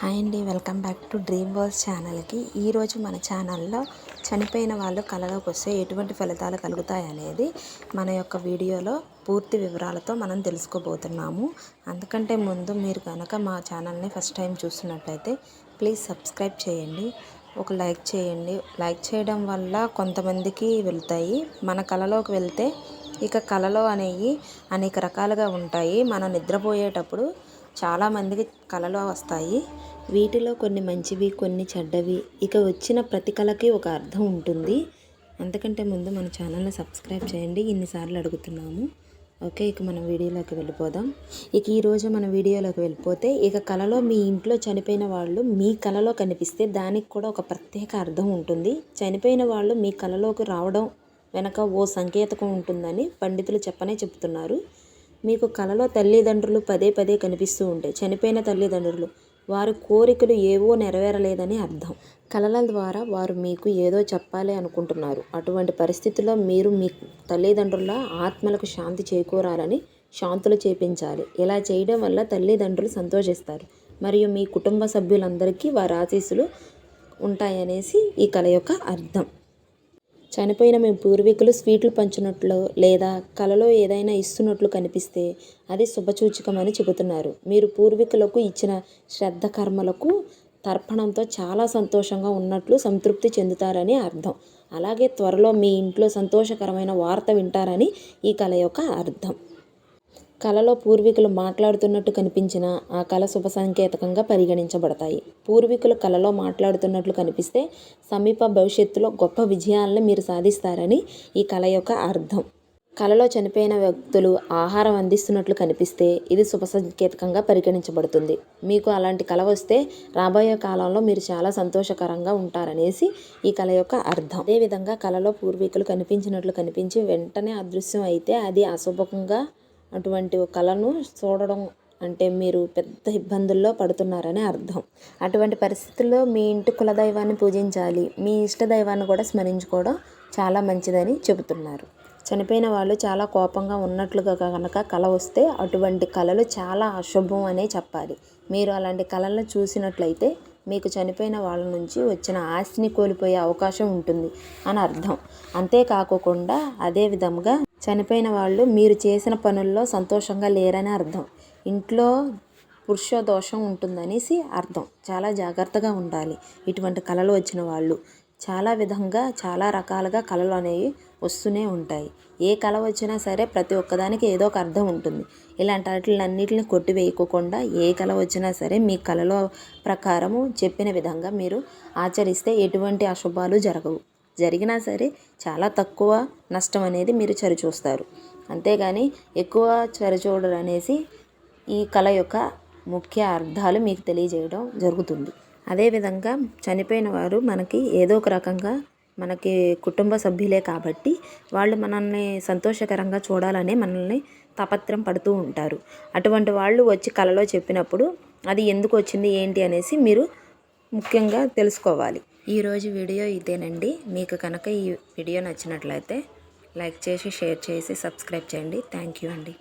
Hi అండి welcome back to dream world ఛానల్కి. ఈరోజు మన ఛానల్లో చనిపోయిన వాళ్ళు కలలోకి వస్తే ఎటువంటి ఫలితాలు కలుగుతాయి అనేది మన యొక్క వీడియోలో పూర్తి వివరాలతో మనం తెలుసుకోబోతున్నాము. అందుకంటే ముందు మీరు కనుక మా ఛానల్ని ఫస్ట్ టైం చూస్తున్నట్లయితే ప్లీజ్ సబ్స్క్రైబ్ చేయండి. ఒక లైక్ చేయండి. లైక్ చేయడం వల్ల కొంతమందికి వెళ్తాయి. మన కళలోకి వెళ్తే ఇక కళలో అనేవి అనేక రకాలుగా ఉంటాయి. మనం నిద్రపోయేటప్పుడు చాలామందికి కళలు వస్తాయి. వీటిలో కొన్ని మంచివి కొన్ని చెడ్డవి. ఇక వచ్చిన ప్రతి కళకి ఒక అర్థం ఉంటుంది. అంతకంటే ముందు మన ఛానల్ని సబ్స్క్రైబ్ చేయండి. ఇన్నిసార్లు అడుగుతున్నాము. ఓకే ఇక మనం వీడియోలోకి వెళ్ళిపోదాం. ఇక ఈరోజు మన వీడియోలోకి వెళ్ళిపోతే ఇక కళలో మీ ఇంట్లో చనిపోయిన వాళ్ళు మీ కళలో కనిపిస్తే దానికి కూడా ఒక ప్రత్యేక అర్థం ఉంటుంది. చనిపోయిన వాళ్ళు మీ కళలోకి రావడం వెనక ఓ సంకేతకం ఉంటుందని పండితులు చెప్పనే చెప్తున్నారు మీకు కలలో తల్లిదండ్రులు పదే పదే కనిపిస్తూ ఉంటాయి చనిపోయిన తల్లిదండ్రులు వారి కోరికలు ఏవో నెరవేరలేదని అర్థం. కళల ద్వారా వారు మీకు ఏదో చెప్పాలి అనుకుంటున్నారు. అటువంటి పరిస్థితుల్లో మీరు మీ తల్లిదండ్రుల ఆత్మలకు శాంతి చేకూరాలని శాంతులు చేపించాలి. ఇలా చేయడం వల్ల తల్లిదండ్రులు సంతోషిస్తారు. మరియు మీ కుటుంబ సభ్యులందరికీ వారి ఆశీస్సులు ఉంటాయనేసి ఈ కళ యొక్క అర్థం. చనిపోయిన మీ పూర్వీకులు స్వీట్లు పంచినట్లు లేదా కలలో ఏదైనా ఇస్తున్నట్లు కనిపిస్తే అది శుభసూచకమని చెబుతున్నారు. మీరు పూర్వీకులకు ఇచ్చిన శ్రద్ధ కర్మలకు తర్పణంతో చాలా సంతోషంగా ఉన్నట్లు సంతృప్తి చెందుతారని అర్థం. అలాగే త్వరలో మీ ఇంట్లో సంతోషకరమైన వార్త వింటారని ఈ కళ యొక్క అర్థం. కళలో పూర్వీకులు మాట్లాడుతున్నట్టు కనిపించిన ఆ కళ శుభ సంకేతకంగా పరిగణించబడతాయి. పూర్వీకులు కళలో మాట్లాడుతున్నట్లు కనిపిస్తే సమీప భవిష్యత్తులో గొప్ప విజయాలను మీరు సాధిస్తారని ఈ కళ యొక్క అర్థం. కళలో చనిపోయిన వ్యక్తులు ఆహారం అందిస్తున్నట్లు కనిపిస్తే ఇది శుభ సంకేతకంగా పరిగణించబడుతుంది. మీకు అలాంటి కళ వస్తే రాబోయే కాలంలో మీరు చాలా సంతోషకరంగా ఉంటారనేసి ఈ కళ యొక్క అర్థం. అదేవిధంగా కళలో పూర్వీకులు కనిపించినట్లు కనిపించి వెంటనే అదృశ్యం అయితే అది అశుభంగా అటువంటి కళను చూడడం అంటే మీరు పెద్ద ఇబ్బందుల్లో పడుతున్నారని అర్థం. అటువంటి పరిస్థితుల్లో మీ ఇంటి కులదైవాన్ని పూజించాలి మీ ఇష్ట దైవాన్ని కూడా స్మరించుకోవడం చాలా మంచిదని చెబుతున్నారు. చనిపోయిన వాళ్ళు చాలా కోపంగా ఉన్నట్లుగా కనుక కళ వస్తే అటువంటి కళలు చాలా అశుభం అనే చెప్పాలి. మీరు అలాంటి కళలను చూసినట్లయితే మీకు చనిపోయిన వాళ్ళ నుంచి వచ్చిన ఆస్తిని కోల్పోయే అవకాశం ఉంటుంది అని అర్థం. అంతేకాకుండా అదే విధంగా చనిపోయిన వాళ్ళు మీరు చేసిన పనుల్లో సంతోషంగా లేరని అర్థం. ఇంట్లో పురుష దోషం ఉంటుందనేసి అర్థం. చాలా జాగ్రత్తగా ఉండాలి. ఇటువంటి కళలు వచ్చిన వాళ్ళు. చాలా విధంగా చాలా రకాలుగా కళలు అనేవి వస్తూనే ఉంటాయి. ఏ కళ వచ్చినా సరే ప్రతి ఒక్కదానికి ఏదో ఒక అర్థం ఉంటుంది. ఇలాంటి వాటిలన్నింటిని కొట్టివేయకోకుండా ఏ కళ వచ్చినా సరే మీ కళలో ప్రకారము చెప్పిన విధంగా మీరు ఆచరిస్తే ఎటువంటి అశుభాలు జరగవు. జరిగినా సరే చాలా తక్కువ నష్టం అనేది మీరు చరిచూస్తారు. అంతేగాని ఎక్కువ చరిచూడరు అనేసి ఈ కళ యొక్క ముఖ్య అర్థాలు మీకు తెలియజేయడం జరుగుతుంది. అదేవిధంగా చనిపోయిన వారు మనకి ఏదో ఒక రకంగా మనకి కుటుంబ సభ్యులే కాబట్టి వాళ్ళు మనల్ని సంతోషకరంగా చూడాలని మనల్ని తాపత్రం పడుతూ ఉంటారు. అటువంటి వాళ్ళు వచ్చి కళలో చెప్పినప్పుడు అది ఎందుకు వచ్చింది ఏంటి అనేసి మీరు ముఖ్యంగా తెలుసుకోవాలి. ఈరోజు వీడియో ఇదేనండి. మీకు కనుక ఈ వీడియో నచ్చినట్లయితే లైక్ చేసి షేర్ చేసి సబ్స్క్రైబ్ చేయండి. థ్యాంక్ యూ అండి.